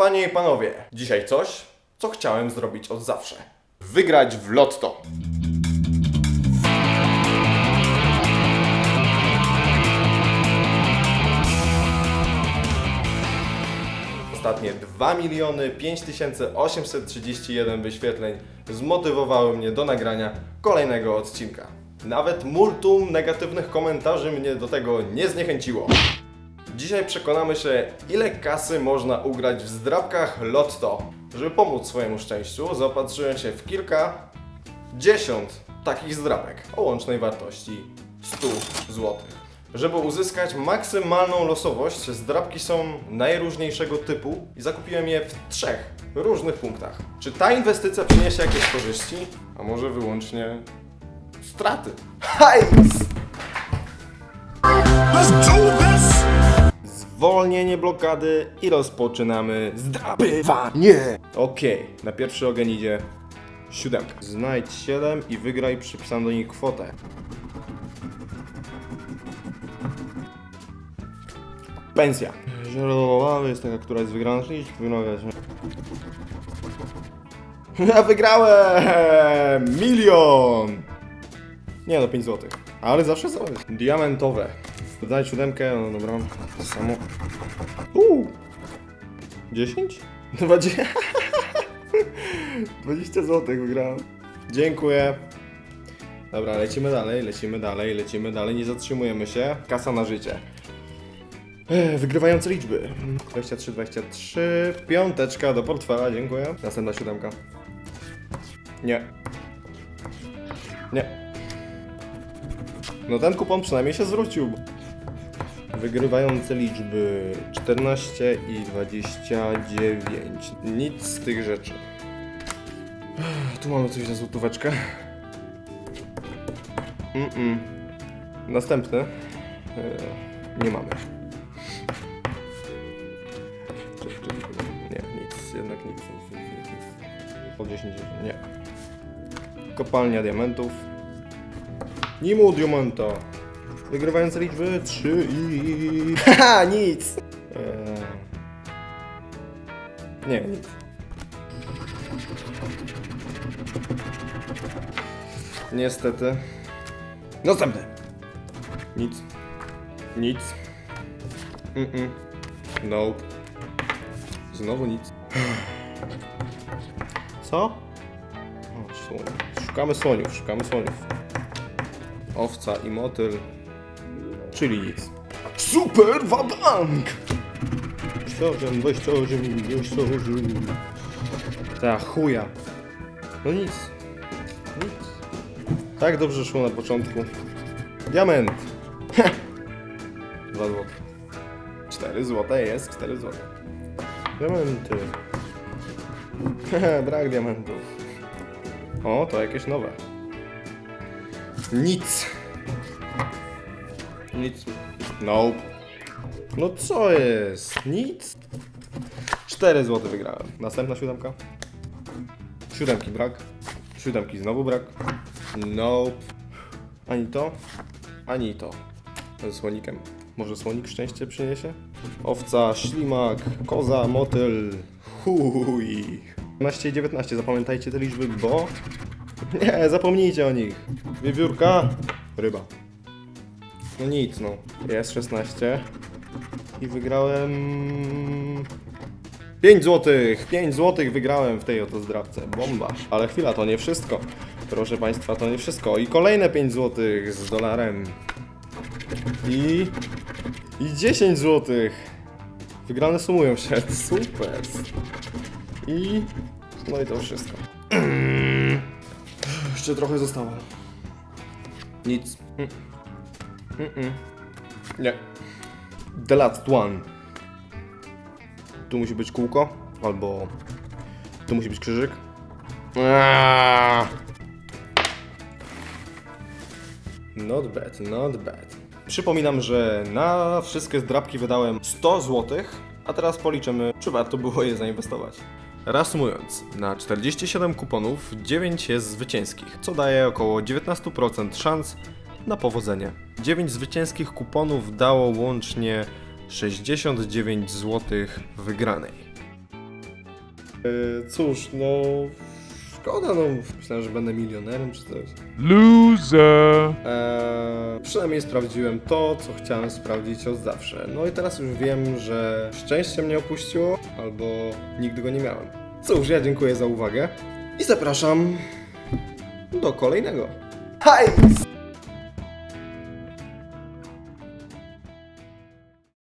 Panie i panowie, dzisiaj coś, co chciałem zrobić od zawsze. Wygrać w lotto. Ostatnie 2 miliony 5831 wyświetleń zmotywowały mnie do nagrania kolejnego odcinka. Nawet multum negatywnych komentarzy mnie do tego nie zniechęciło. Dzisiaj przekonamy się, ile kasy można ugrać w zdrabkach Lotto. Żeby pomóc swojemu szczęściu, zaopatrzyłem się w kilka, dziesiąt takich zdrabek o łącznej wartości 100 zł. Żeby uzyskać maksymalną losowość, zdrabki są najróżniejszego typu i zakupiłem je w trzech różnych punktach. Czy ta inwestycja przyniesie jakieś korzyści, a może wyłącznie straty? Hajs! Let's do this! Zwolnienie blokady i rozpoczynamy zdrapywanie. Okej, na pierwszy ogień idzie siódemka. Znajdź 7 i wygraj przypisaną do niej kwotę. Pensja. Źródłowa jest taka, która jest wygrana, czyli wygrać. Ja wygrałem! Milion! Nie no, 5 zł. Ale zawsze coś. Diamentowe. Dodaj siódemkę, no dobra. To samo. Uuu. 10? 20. 20 zł wygrałem. Dziękuję. Dobra, lecimy dalej, lecimy dalej, lecimy dalej, nie zatrzymujemy się. Kasa na życie. Wygrywające liczby. 23, 23. Piąteczka do portfela, dziękuję. Następna siódemka. Nie. Nie. No ten kupon przynajmniej się zwrócił. Wygrywające liczby 14 i 29. Nic z tych rzeczy. Tu mamy coś za złotóweczkę. Mm-mm. Następny. Eee, nie mamy. Nie, nic, jednak nic. nic, nic, nic. Po 10, nie. Kopalnia diamentów. Nimu diamenta. Wygrywające liczby 3 i... Haha, nic! Eee... Nie, nic. Niestety. Następny. Nic. Nic. Mm-mm. Nope. Znowu nic. Co? O, słoń. Szukamy słoniów, szukamy słoniów. Owca i motyl. Czyli nic. Super wabank! Ściożem, weź ściożem, weź ściożem. Ta chuja. No nic. Nic. Tak dobrze szło na początku. Diament. Dwa złote. Cztery złote jest, cztery złote. Diamenty. Hehe, Brak diamentów. O, to jakieś nowe. Nic. Nic. Nope. No co jest? Nic. 4 zł wygrałem. Następna siódemka. Siódemki brak. Siódemki znowu brak. Nope. Ani to, ani to. Ze słonikiem. Może słonik szczęście przyniesie? Owca, ślimak, koza, motyl. Chuj. 12 i 19, zapamiętajcie te liczby, bo... Nie, zapomnijcie o nich. Wiewiórka, ryba. No nic, no. Jest 16. I wygrałem... 5 złotych! 5 złotych wygrałem w tej oto zdrabce. Bomba. Ale chwila, to nie wszystko. Proszę Państwa, to nie wszystko. I kolejne 5 złotych z dolarem. I... I 10 złotych. Wygrane sumują się. Super. I... No i to wszystko. Jeszcze trochę zostało. Nic. Mm. Mm-mm. Nie. The last one. Tu musi być kółko, albo tu musi być krzyżyk. Not bad, not bad. Przypominam, że na wszystkie zdrabki wydałem 100 zł, a teraz policzymy, czy warto było je zainwestować. Reasumując, na 47 kuponów 9 jest zwycięskich, co daje około 19% szans na powodzenie. 9 zwycięskich kuponów dało łącznie 69 zł wygranej. Yy, cóż, no... Szkoda, no. Myślałem, że będę milionerem czy coś. Loser. Eee, przynajmniej sprawdziłem to, co chciałem sprawdzić od zawsze. No i teraz już wiem, że szczęście mnie opuściło, albo nigdy go nie miałem. Cóż, ja dziękuję za uwagę i zapraszam do kolejnego. Hajs!